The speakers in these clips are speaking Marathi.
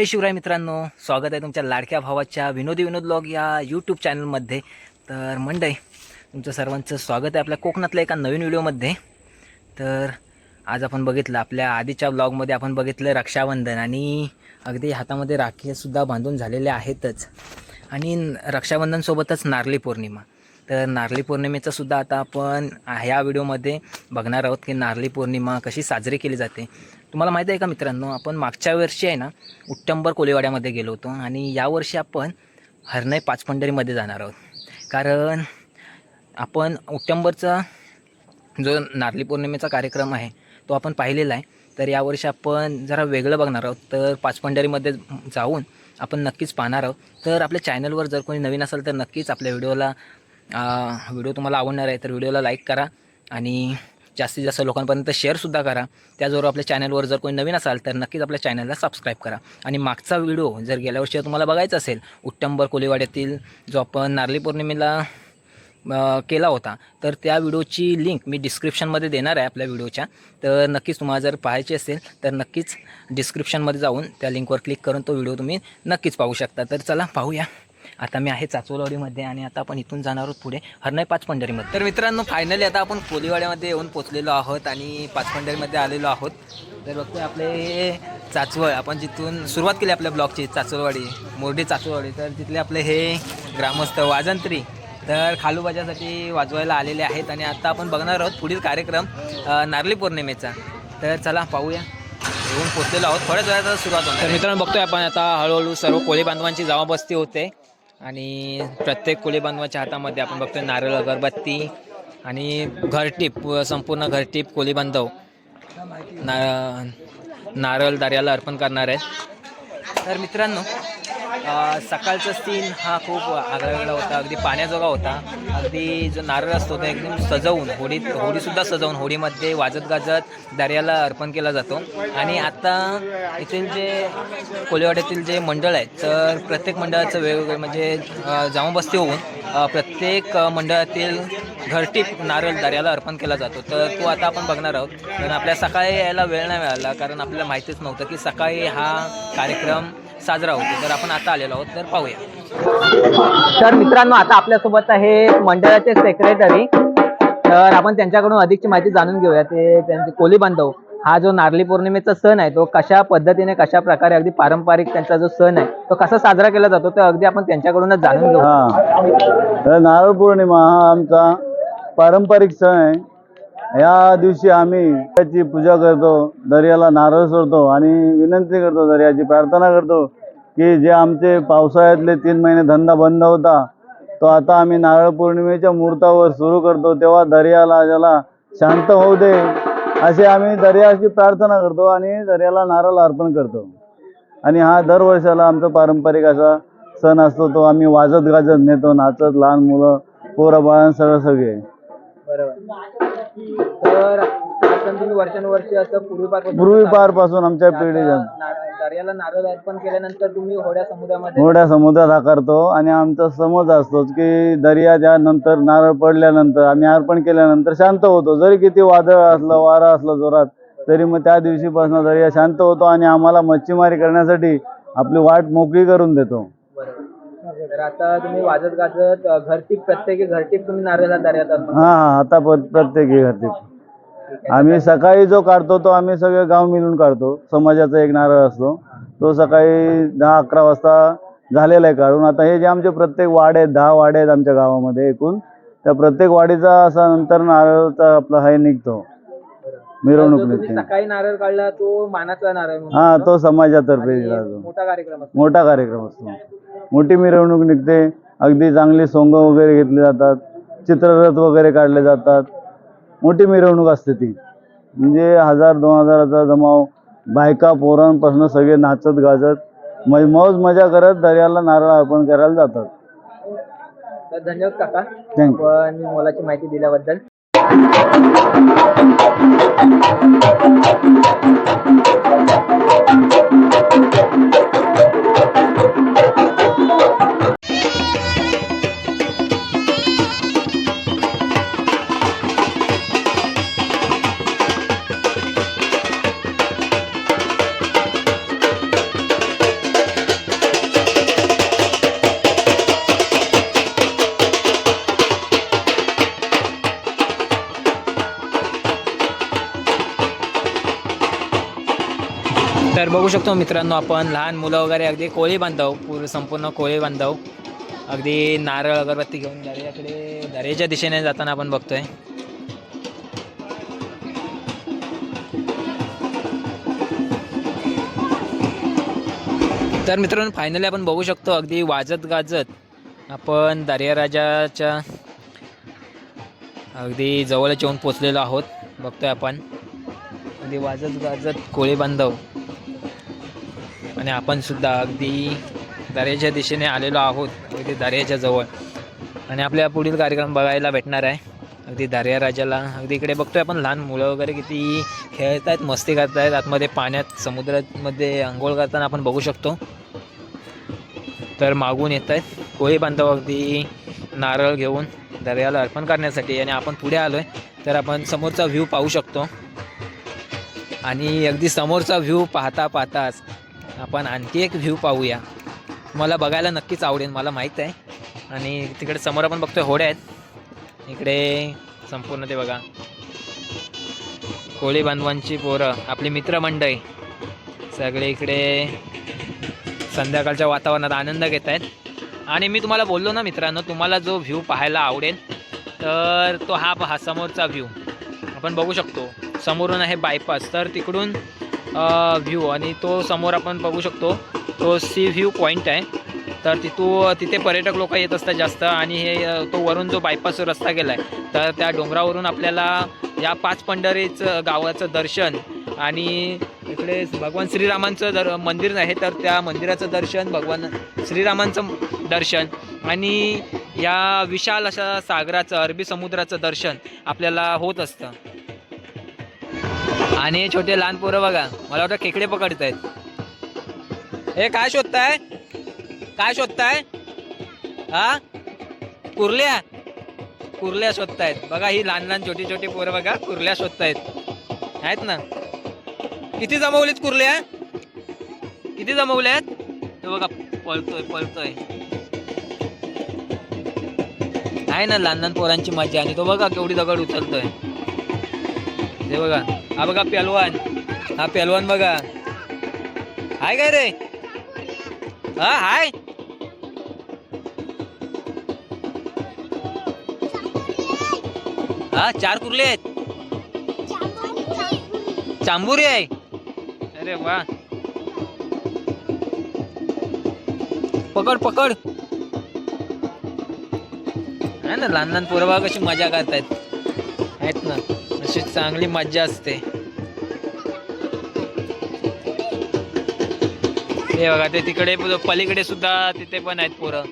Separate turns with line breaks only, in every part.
जय शिवराय मित्रांनो स्वागत आहे तुमच्या लाडक्या भावाच्या विनोदी विनोद ब्लॉग या यूट्यूब चॅनलमध्ये तर मंडई तुमचं सर्वांचं स्वागत आहे आपल्या कोकणातल्या एका नवीन व्हिडिओमध्ये तर आज आपण बघितलं आपल्या आधीच्या ब्लॉगमध्ये आपण बघितलं रक्षाबंधन आणि अगदी हातामध्ये राखीसुद्धा बांधून झालेले आहेतच. आणि रक्षाबंधनसोबतच नारली पौर्णिमा. तर नारली पौर्णिमेचं सुद्धा आता आपण ह्या व्हिडिओमध्ये बघणार आहोत की नारली पौर्णिमा कशी साजरी केली जाते. तुम्हाला माहीत आहे का मित्रांनो आपण मागच्या वर्षी आहे ना उट्टंबर कोलेवाड्यामध्ये गेलो होतो आणि यावर्षी आपण हरणाई पाचपंढरीमध्ये जाणार आहोत. कारण आपण उट्टंबरचा जो नारली पौर्णिमेचा कार्यक्रम आहे तो आपण पाहिलेला आहे. तर यावर्षी आपण जरा वेगळं बघणार आहोत. तर पाचपंढरीमध्ये जाऊन आपण नक्कीच पाहणार आहोत. तर आपल्या चॅनलवर जर कोणी नवीन असेल तर नक्कीच आपल्या व्हिडिओला व्हिडिओ तुम्हाला आवडणार आहे तर व्हिडिओला लाईक करा आणि जास्तीत जास्त लोकांपर्यंत शेअरसुद्धा करा. त्याचबरोबर आपल्या चॅनलवर जर कोणी नवीन असाल तर नक्कीच आपल्या चॅनलला सबस्क्राईब करा. आणि मागचा व्हिडिओ जर गेल्या वर्षी तुम्हाला बघायचा असेल उट्टंबर कोलीवाड्यातील जो आपण नारली पौर्णिमेला केला होता तर त्या व्हिडिओची लिंक मी डिस्क्रिप्शनमध्ये देणार आहे आपल्या व्हिडिओच्या तर नक्कीच तुम्हाला जर पाहायची असेल तर नक्कीच डिस्क्रिप्शनमध्ये जाऊन त्या लिंकवर क्लिक करून तो व्हिडिओ तुम्ही नक्कीच पाहू शकता. तर चला पाहूया. आता मी आहे चाचोलवाडीमध्ये आणि आता आपण इथून जाणार आहोत पुढे हरणाई पाचपंढरीमध्ये. तर मित्रांनो फायनली आता आपण कोलीवाड्यामध्ये येऊन पोचलेलो आहोत आणि पाचपंढरीमध्ये आलेलो आहोत. तर बघतोय आपले चाचवळ आपण जिथून सुरुवात केली आपल्या ब्लॉगची चाचोलवाडी मोर्डी चाचोलवाडी तर तिथले आपले हे ग्रामस्थ वाजंत्री तर खालूबाजासाठी वाजवायला आलेले आहेत आणि आता आपण बघणार आहोत पुढील कार्यक्रम अ, नारळी पौर्णिमेचा. तर चला पाहूया. येऊन पोचलेलो आहोत. थोड्याच वेळात सुरुवात होणार तर मित्रांनो बघतोय आपण आता हळूहळू सर्व कोळी बांधवांची जावाबस्ती होते. आणि प्रत्येक कोळी बांधवाच्या हातामध्ये आपण बघतोय नारळ अगरबत्ती आणि घरटीप संपूर्ण घरटीप कोळी बांधव ना नारळ दर्याला अर्पण करणार आहेत. तर मित्रांनो सकाळचा सीन हा खूप आगळावेगळा होता. अगदी पाण्याजोगा होता. अगदी जो नारळ असतो तो एकदम सजवून होडीत होडीसुद्धा सजवून होडीमध्ये वाजत गाजत दर्याला अर्पण केला जातो. आणि आता येथील जे कोलेवाड्यातील जे मंडळ आहेत तर प्रत्येक मंडळाचं वेगवेगळं म्हणजे अ, जामबस्ती होऊन प्रत्येक मंडळातील घरटीप नारळ दर्याला अर्पण केला जातो. तर तो आता आपण बघणार आहोत. कारण आपल्या सकाळी यायला वेळ नाही मिळाला. कारण आपल्याला माहितीच नव्हतं की सकाळी हा कार्यक्रम साजरा होतो. तर आपण आता आलेलो आहोत तर पाहूया. तर मित्रांनो आता आपल्यासोबत आहे मंडळाचे सेक्रेटरी तर आपण त्यांच्याकडून अधिकची माहिती जाणून घेऊया. ते त्यांचे कोली बांधव हा जो नारळी पौर्णिमेचा सण आहे तो कशा पद्धतीने कशा प्रकारे अगदी पारंपरिक त्यांचा जो सण आहे तो कसा साजरा केला जातो तो अगदी आपण त्यांच्याकडूनच जाणून घेऊ.
हा. नारळ पौर्णिमा हा आमचा पारंपरिक सण आहे. या दिवशी आम्ही त्याची पूजा करतो दर्याला नारळ सोडतो आणि विनंती करतो दर्याची प्रार्थना करतो की जे आमचे पावसाळ्यातले तीन महिने धंदा बंद होता तो आता आम्ही नारळ पौर्णिमेच्या मुहूर्तावर सुरू करतो. तेव्हा दर्याला ज्याला शांत होऊ दे असे आम्ही दर्याची प्रार्थना करतो आणि दर्याला नारळ अर्पण करतो. आणि हा दरवर्षाला आमचा पारंपरिक असा सण असतो तो आम्ही वाजत गाजत नेतो नाचत लहान मुलं पोरं बाळां सगळं सगळे.
तर सण तुम्ही वर्षानुवर्षी असं पूर्वीपासून
पूर्वीपारपासून आमच्या पिढीच्या
दर्याला नारळ अर्पण केल्यानंतर तुम्ही होड्या
मोठ्या समुद्रात हा करतो आणि आमचा समज असतोच की दर्या त्यानंतर नारळ पडल्यानंतर आम्ही अर्पण केल्यानंतर शांत होतो. जरी किती वादळ असलं वारा असलं जोरात तरी मग त्या दिवशीपासून दर्या शांत होतो आणि आम्हाला मच्छीमारी करण्यासाठी आपली वाट मोकळी करून देतो.
तर आता तुम्ही वाजत गाजत अ, घरटीप प्रत्येकी घरटीप तुम्ही नारळा दर्यात अर्पण
हा हा आता प- प्रत्येकी घरती आम्ही सकाळी जो काढतो तो आम्ही सगळे गाव मिळून काढतो. समाजाचा एक नारळ असतो. तो सकाळी दहा अकरा वाजता झालेला आहे काढून. आता हे जे आमचे प्रत्येक वाडे आहेत दहा वाडे आहेत आमच्या गावामध्ये एकूण त्या प्रत्येक वाडीचा असा नंतर नारळचा आपला हे निघतो. मिरवणूक
जो तुम्ही
निघते.
सकाळी नारळ काढला तो मानाचा नारळ म्हणून
हा. तो समाजातर्फे
आणि
दिला जातो
मोठा कार्यक्रम असतो.
मोठा कार्यक्रम असतो. मोठी मिरवणूक निघते. अगदी चांगली सोंग वगैरे घेतली जातात. चित्ररथ वगैरे काढले जातात. मोठी मिरवणूक असते ती. म्हणजे हजार दोन हजाराचा जमाव. बायका पोरांपासून सगळे नाचत गाजत. म मौज मजा करत दर्याला नारळ अर्पण करायला जातात.
तर धन्यवाद काका.
थँक्यू
मोलाची माहिती दिल्याबद्दल. तर बघू शकतो मित्रांनो आपण लहान मुलं वगैरे अगदी कोळी बांधव पूर्ण संपूर्ण कोळी बांधव. अगदी नारळ अगरबत्ती घेऊन दर्याकडे दर्याच्या दिशेने जाताना आपण बघतोय. तर मित्रांनो फायनली आपण बघू शकतो अगदी वाजत गाजत आपण दर्याराजाच्या अगदी जवळच येऊन पोचलेलो आहोत. बघतोय आपण. अगदी वाजत गाजत कोळी बांधव. आणि आपण सुद्धा अगदी दर्याच्या दिशेने आलेलो आहोत अगदी दर्याच्या जवळ. आणि आपल्या पुढील कार्यक्रम बघायला भेटणार आहे. अगदी दर्या राजाला अगदी इकडे बघतोय आपण लहान मुलं वगैरे किती खेळत आहेत मस्ती करत आहेत आतमध्ये पाण्यात समुद्रामध्ये आंघोळ करताना आपण बघू शकतो. तर मागून येत आहेत कोळी बांधव अगदी नारळ घेऊन दर्याला अर्पण करण्यासाठी आणि आपण पुढे आलो आहे तर आपण समोरचा व्ह्यू पाहू शकतो. आणि अगदी समोरचा व्ह्यू पाहता पाहताच आपण आणखी एक व्ह्यू पाहूया. मला बघायला नक्कीच आवडेल मला माहीत आहे. आणि तिकडे समोर आपण बघतोय होड्या आहेत. इकडे संपूर्ण ते बघा. कोळी बांधवांची पोरं आपली मित्रमंडळी. सगळे इकडे संध्याकाळच्या वातावरणात आनंद घेत आहेत. आणि मी तुम्हाला बोललो ना मित्रांनो तुम्हाला जो व्ह्यू पाहायला आवडेल तर तो हा पहा समोरचा व्ह्यू आपण बघू शकतो. समोरून आहे बायपास तर तिकडून व्ह्यू आणि तो समोर आपण बघू शकतो. तो सी व्ह्यू पॉईंट आहे. तर तिथू तिथे पर्यटक लोक येत असतात जास्त आणि हे तो वरून जो बायपास रस्ता गेला आहे तर त्या डोंगरावरून आपल्याला या पाच पंढरीचं गावाचं दर्शन आणि इकडे भगवान श्रीरामांचं दर मंदिर आहे तर त्या मंदिराचं दर्शन भगवान श्रीरामांचं दर्शन आणि या विशाल अशा सागराचं अरबी समुद्राचं दर्शन आपल्याला होत असतं. आणि हे छोटे लहान पोरं बघा. मला वाटतं खेकडे पकडत आहेत. हे काय शोधताय? काय शोधताय? हा? कुर्ल्या? कुर्ल्या शोधतायत. बघा ही लहान लहान छोटी छोटी पोरं बघा कुर्ल्या शोधतायत. आहेत ना? किती जमवलीत कुर्ल्या? किती जमवल्यात? तो बघा पळतोय पळतोय. आहे ना लहान लहान पोरांची मजा आणि तो बघा केवढी दगड उचलतोय. हे बघा. हा बघा पेलवान हा पेलवान बघा. हाय काय रे? हा हाय. हा चार कुर्ले आहेत. चांबुरी आहे. अरे वा. पकड पकड. आहे ना लहान लहान पोरबा कशी मजा करतायत. आहेत ना. अशी चांगली मज्जा असते. हे बघा ते तिकडे पलीकडे सुद्धा तिथे पण आहेत पोरं.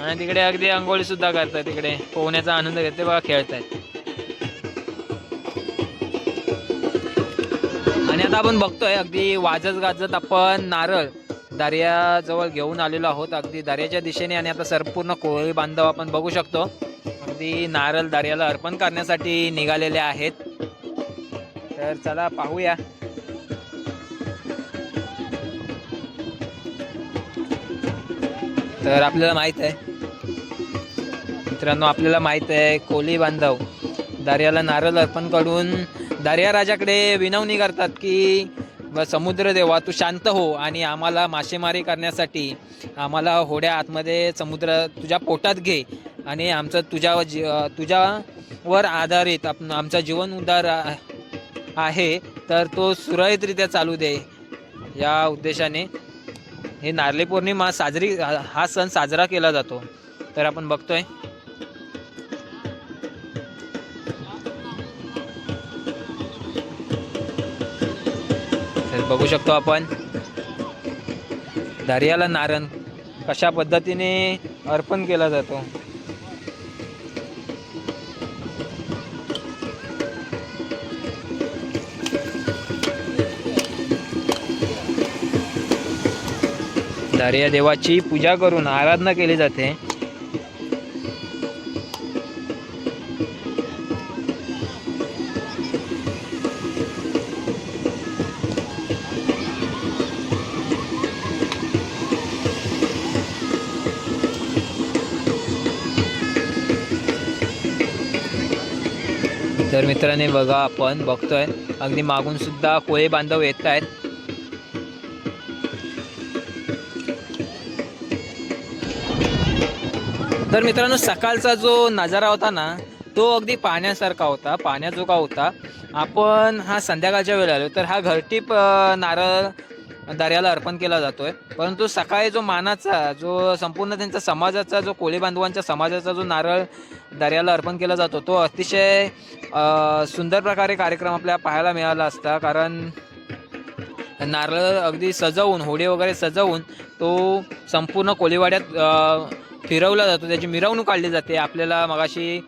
आणि तिकडे अगदी आंघोळी सुद्धा करतात तिकडे. पोहण्याचा आनंद घेते बघा खेळतायत. आणि आता आपण बघतोय अगदी वाजत गाजत आपण नारळ दर्याजवळ घेऊन आलेलो आहोत. अगदी दर्याच्या दिशेने आणि आता संपूर्ण कोळी बांधव आपण बघू शकतो. अगदी नारळ दर्याला अर्पण करण्यासाठी निघालेले आहेत. तर चला पाहूया. तर आपल्याला माहीत आहे. मित्रांनो आपल्याला माहीत आहे कोली बांधव दर्याला नारळ अर्पण करून दर्या राजाकडे विनवणी करतात की व समुद्र देवा तू शांत हो आणि आम्हाला मासेमारी करण्यासाठी आम्हाला होड्या आतमध्ये समुद्र तुझ्या पोटात घे आणि आमचं तुझ्या जी तुझ्यावर आधारित आप आमचा जीवन उद्धार आहे तर तो सुरळीतरित्या चालू दे या उद्देशाने. हे नारळी पौर्णिमा साजरी हा हा सण साजरा केला जातो. तर आपण बघतोय. तर बघू शकतो आपण. दर्याला नारण कशा पद्धतीने अर्पण केला जातो. दर्या देवाची पूजा करून आराधना केली जाते. तर मित्रांनी बघा आपण बघतोय अगदी मागून सुद्धा कोळी बांधव येत आहेत. तर मित्रांनो सकाळचा जो नजारा होता ना तो अगदी पाहण्यासारखा होता पाहण्याजोगा होता. आपण हा संध्याकाळच्या वेळेला आलो तर हा घरटीप नारळ दर्याला अर्पण केला जातोय. परंतु सकाळी जो मानाचा जो संपूर्ण त्यांचा समाजाचा जो कोळी बांधवांच्या समाजाचा जो नारळ दर्याला अर्पण केला जातो तो अतिशय सुंदर प्रकारे कार्यक्रम आपल्याला पाहायला मिळाला असता. कारण नारळ अगदी सजवून होडी वगैरे सजवून तो संपूर्ण कोळीवाड्यात फिरवला जातो त्याची मिरवणूक काढली जाते. आपल्याला मगाशी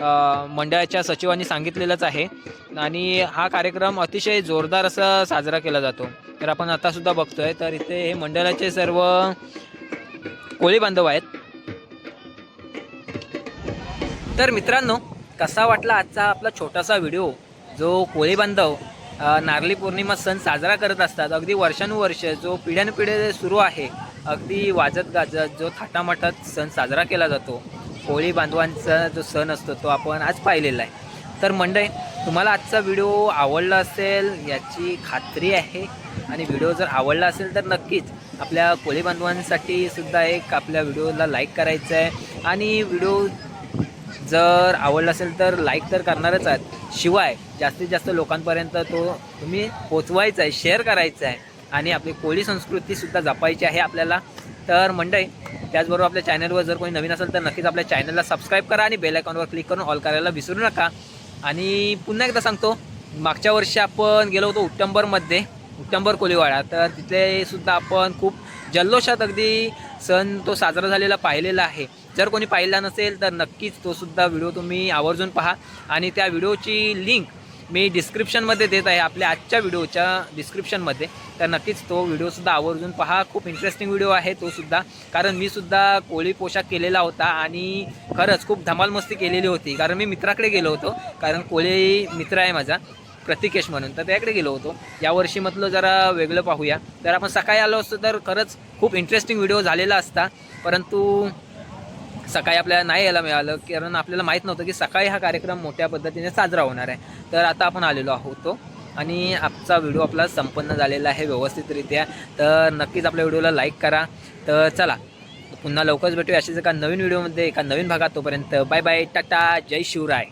मंडळाच्या सचिवांनी सांगितलेलंच आहे. आणि हा कार्यक्रम अतिशय जोरदार असा साजरा केला जातो. तर आपण आतासुद्धा बघतो बघतोय. तर इथे हे मंडळाचे सर्व कोळी बांधव आहेत. तर मित्रांनो कसा वाटला आजचा आपला छोटासा व्हिडिओ? जो कोळी बांधव नारली नारळी पौर्णिमा सण साजरा करत असतात अगदी वर्षानुवर्ष जो पिढ्यानपिढ्या सुरू आहे अगदी वाजत गाजत जो थाटामाटात सण साजरा केला जातो कोळी बांधवांचा जो सण असतो तो आपण आज पाहिलेला आहे. तर मंडळी तुम्हाला आजचा व्हिडिओ आवडला असेल याची खात्री आहे. आणि व्हिडिओ जर आवडला असेल तर नक्कीच आपल्या कोळी बांधवांसाठी सुद्धा एक आपल्या व्हिडिओला लाईक करायचं आहे. आणि व्हिडिओ जर आवडला असेल तर लाईक तर करणारच आहात. शिवाय जास्तीत जास्त लोकांपर्यंत तो तुम्ही पोचवायचा आहे शेअर करायचा आहे. आणि आपली कोळी संस्कृतीसुद्धा जपायची आहे आपल्याला. तर मंडळी त्याचबरोबर आपल्या चॅनलवर जर कोणी नवीन असेल तर नक्कीच आपल्या चॅनलला सबस्क्राईब करा आणि बेल आयकॉनवर क्लिक करून ऑल करायला विसरू नका. आणि पुन्हा एकदा सांगतो मागच्या वर्षी आपण गेलो होतो उट्टंबरमध्ये उट्टंबर कोलीवाडा तर तिथे सुद्धा आपण खूप जल्लोषात अगदी सण तो साजरा झालेला पाहिलेला आहे. जर कोणी पाहिला नसेल तर नक्कीच तो सुद्धा व्हिडिओ तुम्ही आवर्जून पहा. आणि त्या व्हिडिओची लिंक मी डिस्क्रिप्शनमध्ये देत आहे आपल्या आजच्या व्हिडिओच्या डिस्क्रिप्शनमध्ये तर नक्कीच तो व्हिडिओसुद्धा आवर्जून पहा. खूप इंटरेस्टिंग व्हिडिओ आहे तो सुद्धा. कारण मी सुद्धा कोळी पोशाख केलेला होता आणि खरंच खूप धमाल मस्ती केलेली होती. कारण मी मित्राकडे गेलो होतो. कारण कोळी मित्र आहे माझा प्रतिकेश म्हणून. तर त्याकडे गेलो होतो. यावर्षी म्हटलं जरा वेगळं पाहूया. तर आपण सकाळी आलो असतो तर खरंच खूप इंटरेस्टिंग व्हिडिओ झालेला असता. परंतु सकाळी आपल्याला नाही यायला मिळालं कारण आपल्याला माहीत नव्हतं की सकाळी हा कार्यक्रम मोठ्या पद्धतीने साजरा होणार आहे. तर आता आपण आलेलो आहोत. तो आणि आजचा व्हिडिओ आपला संपन्न झालेला आहे व्यवस्थितरित्या. तर नक्कीच आपल्या व्हिडिओला लाईक करा. तर चला पुन्हा लवकरच भेटूया अशाच एका नवीन व्हिडिओमध्ये एका नवीन भागात तोपर्यंत. बाय बाय टाटा जय शिवराय.